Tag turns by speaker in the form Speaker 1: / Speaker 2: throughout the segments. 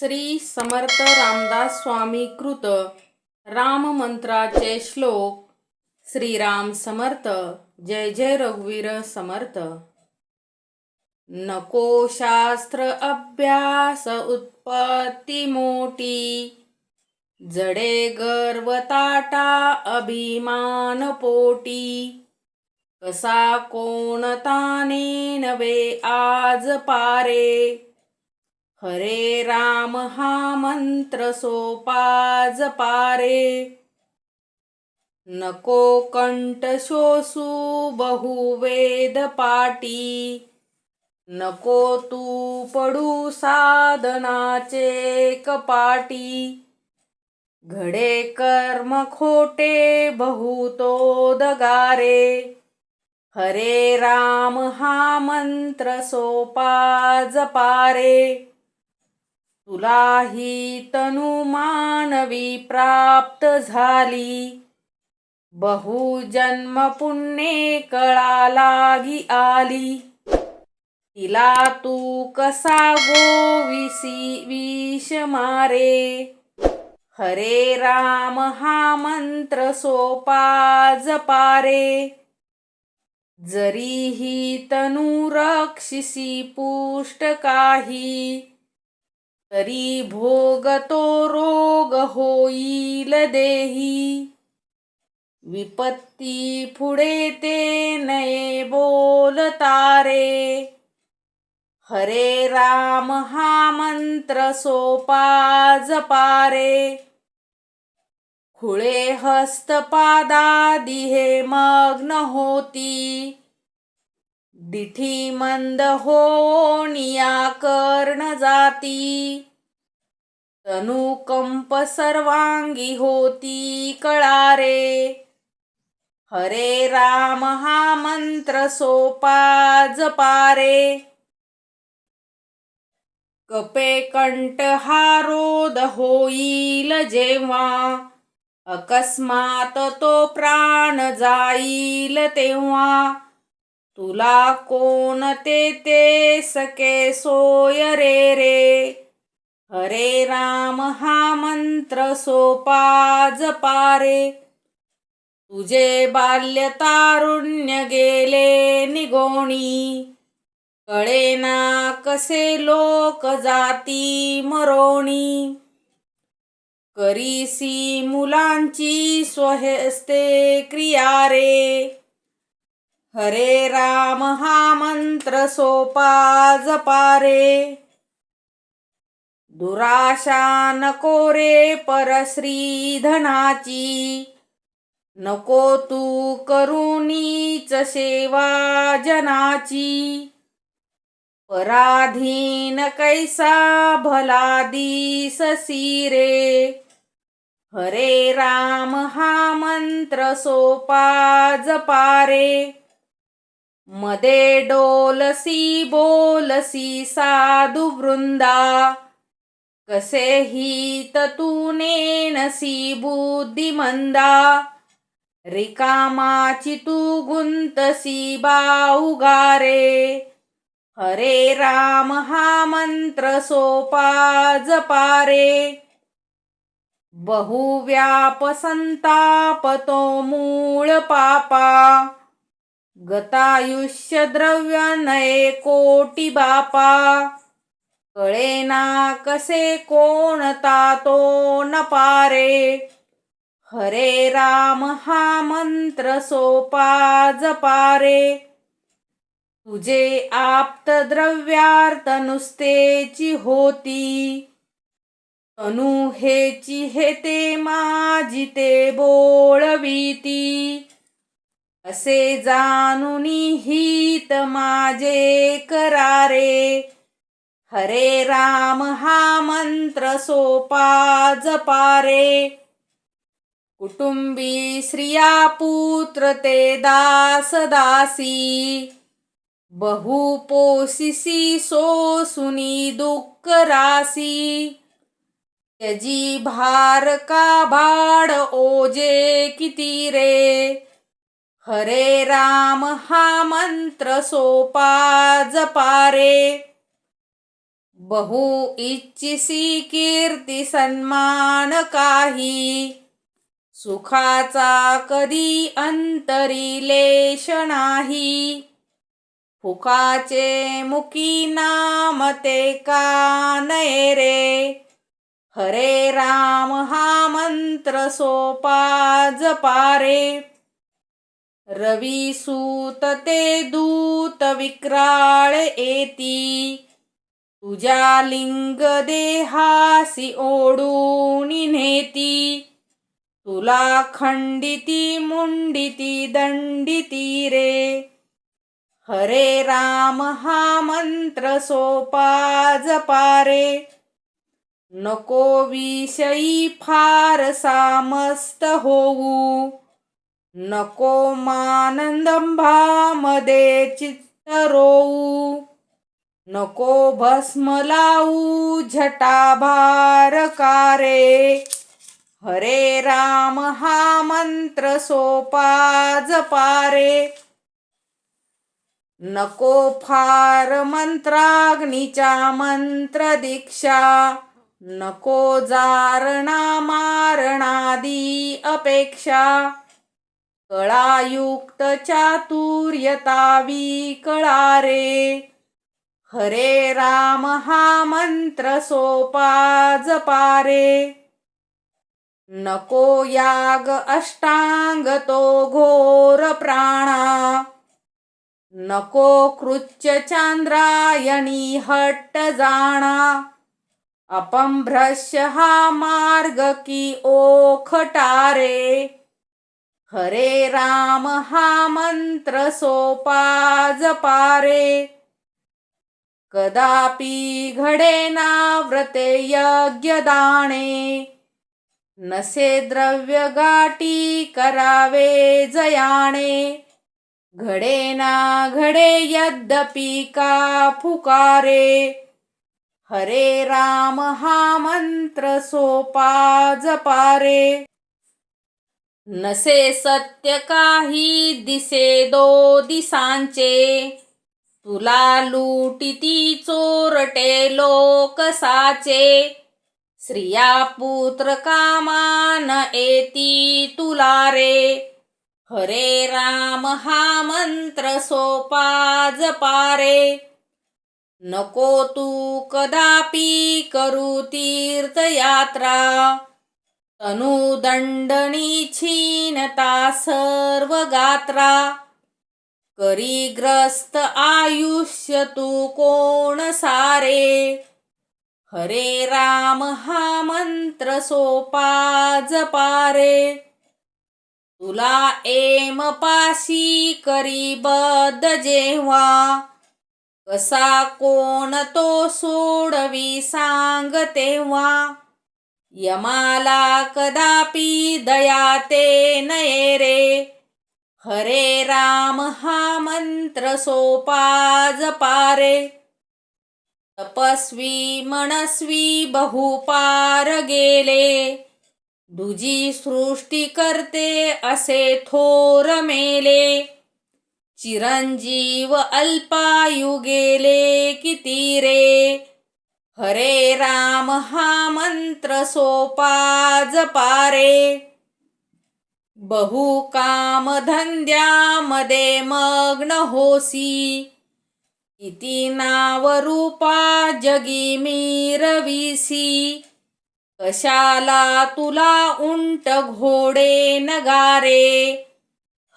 Speaker 1: श्री समर्थ रामदास स्वामी कृत राम मंत्राचे श्लोक श्रीराम समर्थ जय जय रघुवीर समर्थ. नको शास्त्र अभ्यास उत्पत्ती मोठी जडे गर्व ताटा अभिमान पोटी. कसा कोणताने नवे आज पारे हरे राम हा मंत्र सोपाज पारे नको कंठ शोसू बहुवेद पाटी. नको तू पडू साधनाचे कपाटी. घडे कर्म खोटे बहुतो दगारे हरे राम हा मंत्र सोपाज पारे तुला ही तनु मानवी प्राप्त झाली. बहुजन्म पुण्ये कळा लागी आली. तिला तू कसा गोविसी विष मारे? हरे राम हा मंत्र सोपाज पारे जरीही तनु रक्षिसी पुष्ट काही तरी भोगतो रोग होईल देही. विपत्ती पुढे ते नये बोलतारे हरे राम हा मंत्र सोपाज पारे खुळे हस्तपादा दिहे मग्न होती. दिठी मंद होनिया कर्ण जाती. तनुकंप सर्वांगी होती कळारे. हरे राम हा मंत्र सोपाज पारे कपे कंट हा रोद होईल जेव्हा अकस्मात तो प्राण जाईल तेव्हा. तुला कोण ते ते सके सोय रे रे? हरे राम हा मंत्र सोपा जपारे तुझे बाल्य तारुण्य गेले निगोणी. कळेना कसे लोक जाती मरोणी. करीसी मुलांची स्वहस्ते क्रिया रे. हरे राम हा मंत्र सोपाज पारे दुराशा नको रे परश्री धनाची नको तू करुणीच सेवा जनाची. पराधीन कैसा भला दिससी रे हरे राम हा मंत्र सोपाज पारे मदे डोलसी बोलसी साधू वृंदा। कसे हित तू नेनसी बुद्धिमंदा। रिकामाची तू गुंतसी बाऊगारे हरे राम हा मंत्र सोपा जपारे। बहुव्याप संताप तो मूळ पापा। गतायुष्य द्रव्य नये कोटी बापा कळेना कसे कोणता तो न पारे। हरे राम हा मंत्र सोपाज पारे तुझे आप्त द्रव्यार्थ नुसतेची होती। तनु हेची हे ते माझी ते बोळवीती। असे जाणून हित माझे करारे. हरे राम हा मंत्र सोपाज पारे कुटुंबी स्त्रिया पुत्र ते दास दासी. बहु पोसिसी सोसुनी दुःख रासी. त्याजी भार का भाड ओजे किती रे? हरे राम हा मंत्र सोपा जपारे बहु इच्छिसी कीर्ती सन्मान काही. सुखाचा कधी अंतरी लेश नाही. फुकाचे मुकी नाम ते कानये रे. हरे राम हा मंत्र सोपा जपारे रवी सूत ते दूत विक्राळ येती तुझ्या लिंग देहासी ओढून नेती. तुला खंडिती मुंडिती दंडिती रे. हरे राम हा मंत्र सोपा जपारे नको विषयी फार सामस्त होऊ. नको मानंदंभामध्ये चित्त रोऊ नको भस्म लावू झटाभारकारे हरे राम हा मंत्र सोपा जपारे. नको फार मंत्राग्नीच्या मंत्र दीक्षा. नको जारणा मारणादी अपेक्षा. कळायुक्त चातुर्यतावी कळारे. हरे राम हा मंत्र सोपा जपारे. नको याग अष्टांग तो घोर प्राणा. नको कृच्य चांद्रायणी हट्ट जाणा. अपंभ्रश्य हा मार्ग की ओखटारे हरे राम हा मंत्र सोपा जपारे. कदापि घडे ना व्रते यज्ञ दाणे. नसे द्रव्य गाठी करावे जयाणे. घडे ना घडे यद्यपि का फुकारे. हरे राम हा मंत्र सोपा जपारे. नसे सत्य काही दिसे दो दिसांचे. तुला लुटिती चोरटे लोक साचे. स्त्रिया पुत्र कामान येती तुला रे. हरे राम हा मंत्र सोपा जपारे नको तू कदापि करू तीर्थयात्रा. तनुदंडनी छीनता सर्व गात्रा करी ग्रस्त आयुष्य तू कोण सारे? हरे राम हा मंत्र सोपा जपारे। तुला एम पाशी करी बद जेव्हा। कसा कोण तो सोडवी सांग तेव्हा। यमाला कदापि दया ते नये रे. हरे राम हा मंत्र सोपा जपारे तपस्वी मनस्वी बहुपार गेले. दुजी सृष्टी करते असे थोर मेले. चिरंजीव अल्पायु गेले किती रे. हरे राम हा मंत्र सोपा जपारे. बहुकाम धंद्यामध्ये मग्न होसी. किती नाव रूपा जगी मीरविसी. कशाला तुला उंट घोडे नगारे.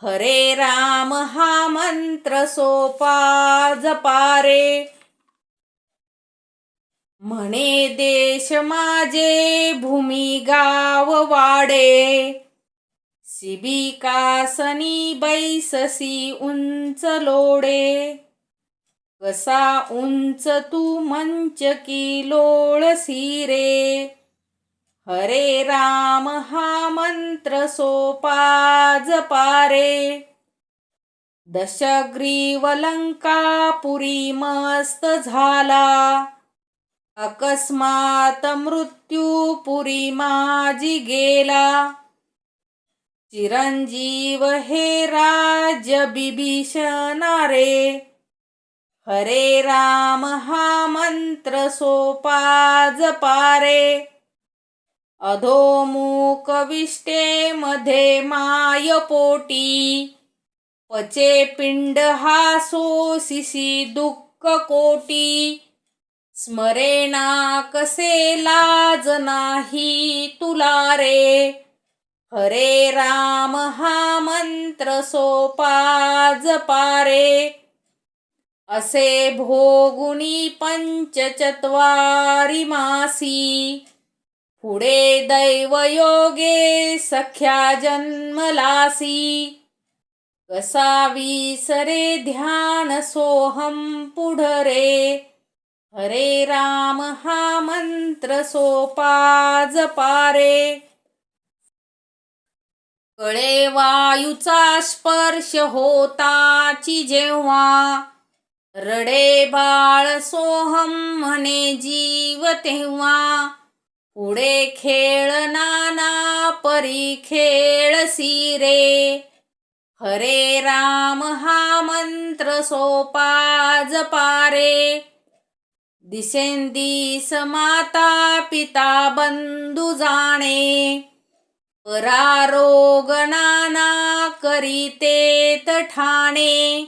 Speaker 1: हरे राम हा मंत्र सोपा जपारे. म्हणे देश माझे भूमी गाव वाडे. सिबिकासनी बैससी उंच लोडे. कसा उंच तू मंच की लोळसी रे हरे राम हा मंत्र सोपा जपारे दशग्रीव मस्त झाला. अकस्मात मृत्यू पुरी माझी गेला. चिरंजीव हे राज्य बिभीषणारे. हरे राम हा मंत्र सोपा जपारे. अधोमुख विष्टे मध्ये माय पोटी. पचे पिंड हा सोसिसी दुःख कोटी. स्मरेणा कसे लाज नाही तुला रे. हरे राम हा मंत्र सोपा जपारे असे भोगुनी पंचचत्वारी मासी. पुढे दैवयोगे सख्या जन्मलासी कसा विसरे ध्यान सोहम पुढरे हरे राम हा मंत्र सोपा जपारे कळे वायूचा स्पर्श होताची जेव्हा रडे बाळ सोहम म्हणे जीव तेव्हा. पुढे खेळ नाना परी खेळ रे हरे राम हा मंत्र सोपा जपारे दिसेंदिस माता पिता बंधू जाणे. परारोग नाना करीते ठाणे.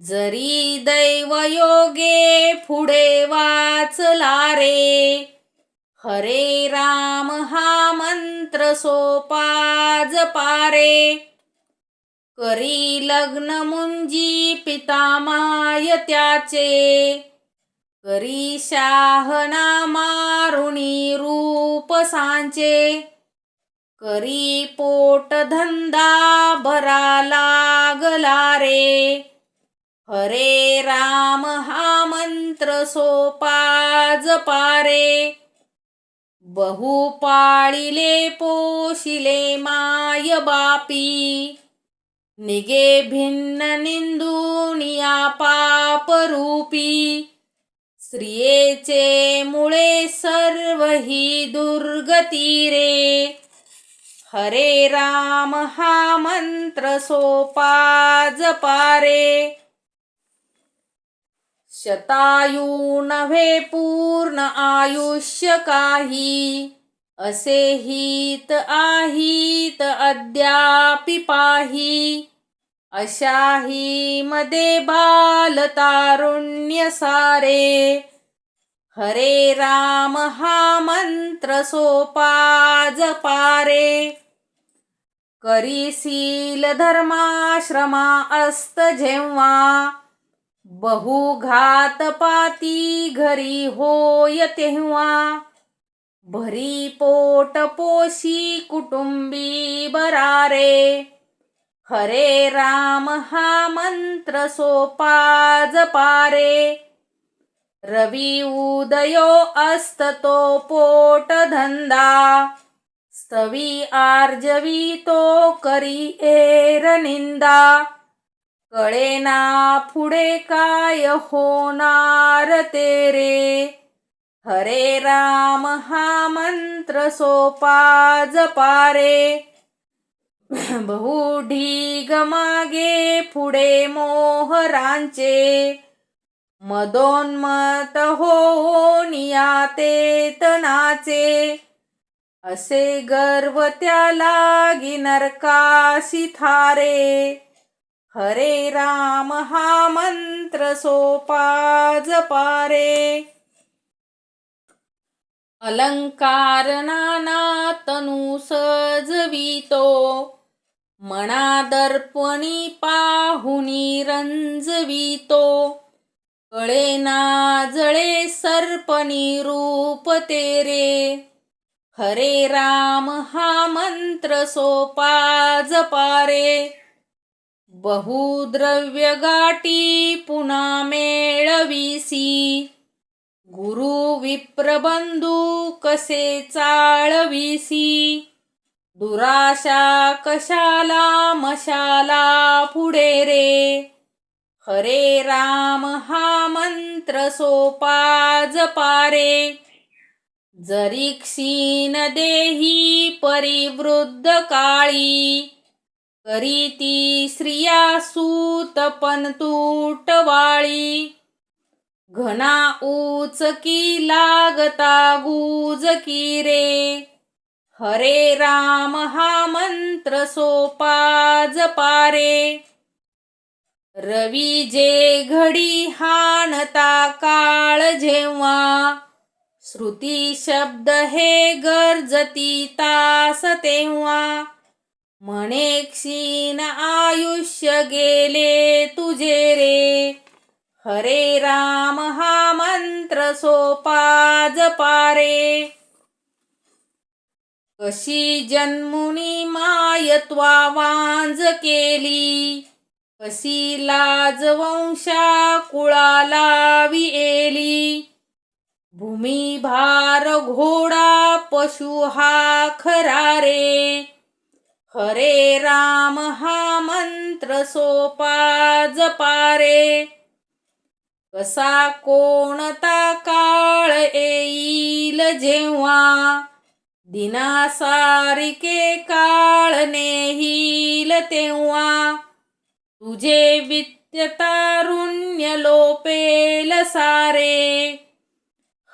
Speaker 1: जरी दैव योगे पुढे वाचला रे हरे राम हा मंत्र सोपा जपारे. करी लग्न मुंजी पिता माय त्याचे. करी शाहना मारुणी रूप सांचे करी पोट धंदा भरा लागला रे हरे राम हा मंत्र सोपा जपारे। बहु पाळिले पोशिले माय बापी। निगे भिन्न निंदुनिया पाप रूपी स्त्रियेचे मुळे सर्व ही दुर्गती रे. हरे राम हा मंत्र सोपा जपारे शतायू नव्हे पूर्ण आयुष्य काही असे हित आहित अद्यापि पाही. अशाही मध्ये बाल तारुण्य सारे. हरे राम हा मंत्र सोपा जपारे. करीसील धर्माश्रमा अस्त जेव्हा. बहुघात पाती घरी होय तेव्हा. भरी पोट पोशी कुटुंबी बरारे. हरे राम हा मंत्र सोपा जपारे रवी उदयो असतो पोट धंदा. स्तवी आर्जवी तो करी एर निंदा. कळेना पुढे काय होणार ते रे हरे राम हा मंत्र सोपा जपारे बहुढी मागे पुढे मोहरांचे. मदोन्मत होनिया ते तनाचे. असे गर्व त्याला नरकाशी थारे. हरे राम हा मंत्र सोपा जपारे. अलंकार नाना तनु सजवितो. मनादर्पणी पाहुनी रंजवितो कळे ना जळे सर्पणी रूप तेरे. हरे राम हा मंत्र सोपा जपारे बहुद्रव्य गाठी पुन्हा मेळविसी. गुरु विप्रबंधू कसे चाळविसी? दुराशा कशाला मशाला पुढे रे? हरे राम हा मंत्र सोपा जपारे जरी क्षीण देही परिवृद्ध काळी करीती स्त्रिया सूत पण तुटवाळी घना उचकी लागता गुजकी रे? हरे राम हा मंत्र सोपा जपारे रवी जे घडी हाणता काळ जेव्हा श्रुती शब्द हे गरजती तास तेव्हा. म्हणे क्षीण आयुष्य गेले तुझे रे. हरे राम हा मंत्र सोपा जपारे कशी जन्मुनी मायत्वा वांज केली? कशी लाज वंशा कुळाला विएली भूमी भार घोडा पशु हा खरा रे. हरे राम हा मंत्र सोपा जपारे कसा कोणता काळ येईल जेव्हा दिनासारिके काळ नेहील तेव्हा. तुझे वित्यतारुण्य लोपेल सारे.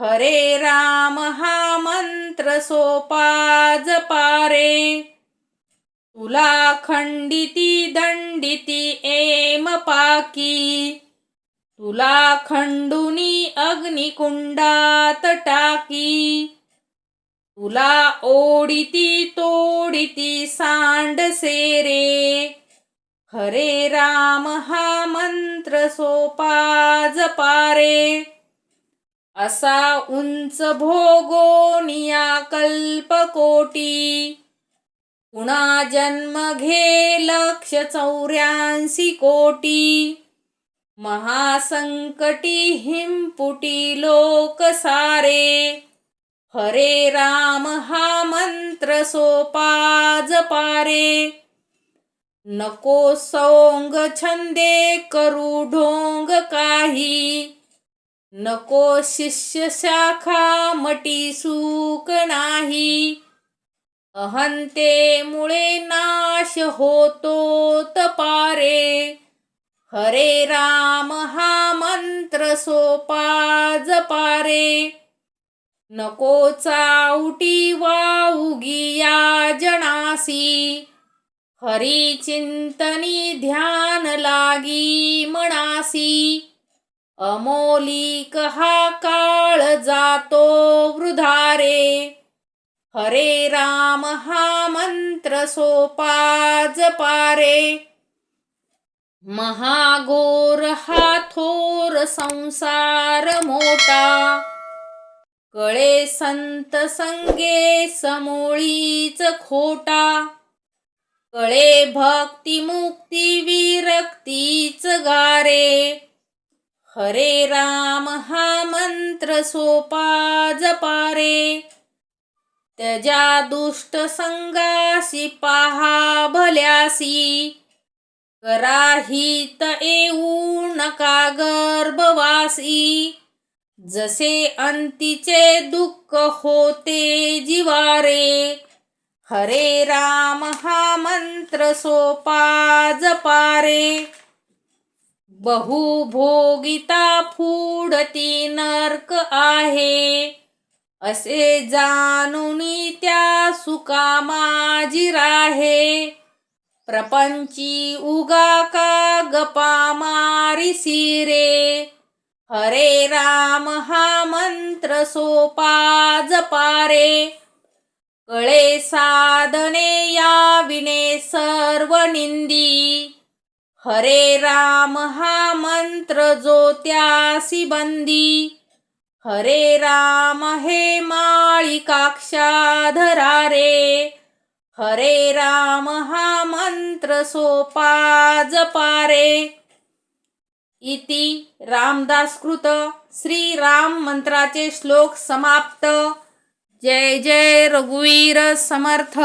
Speaker 1: हरे राम हा मंत्र सोपाज पारे. तुला खंडिती दंडिती एम पाकी. तुला खंडुनी अग्निकुंडात टाकी. तुला ओडिती तोडिती सांडसे रे हरे राम हा मंत्र सोपा जपारे. असा उंच भोगोनिया कल्पकोटी पुन्हा जन्म घे लक्ष चौऱ्याऐंशी कोटी. महासंकटी हिमपुटी लोक सारे. हरे राम हा मंत्र सोपाज पारे. नको सोंग छंदे करू ढोंग काही. नको शिष्य शाखा मटी सूक नाही. अहंतेमुळे नाश होतो तपारे हरे राम हा मंत्र सोपाज पारे. नको चावटी वाऊगिया जनासी. हरी चिंतनी ध्यान लागी मनासी. अमोलिक हा काळ जातो वृधारे. हरे राम हा मंत्र सोपा जपारे. महागोर हा थोर संसार मोठा. कळे संत संगे समोळीच खोटा. कळे भक्ती मुक्ती विरक्तीच गारे. हरे राम हा मंत्र सोपा जपारे. त्याच्या दुष्ट संगासी पहा भल्यासी. कराहित येऊ नका गर्भवासी. जसे अंतीचे दुःख होते जिवारे हरे राम हा मंत्र सोपा जपारे. बहुभोगिता फुडती नर्क आहे असे जाणून त्या सुका माझी राहे. प्रपंची उगा का गपा मारी रे हरे राम हा मंत्र सोपा जपारे कळे साधने या विने सर्व निंदी. हरे राम हा मंत्र जो त्यासी बंदी. हरे राम हे माळिकाक्षाधरा रे हरे राम हा मंत्र सोपा जपारे इति रामदासकृत श्री राम मंत्राचे श्लोक समाप्त. जय जय रघुवीर समर्थ.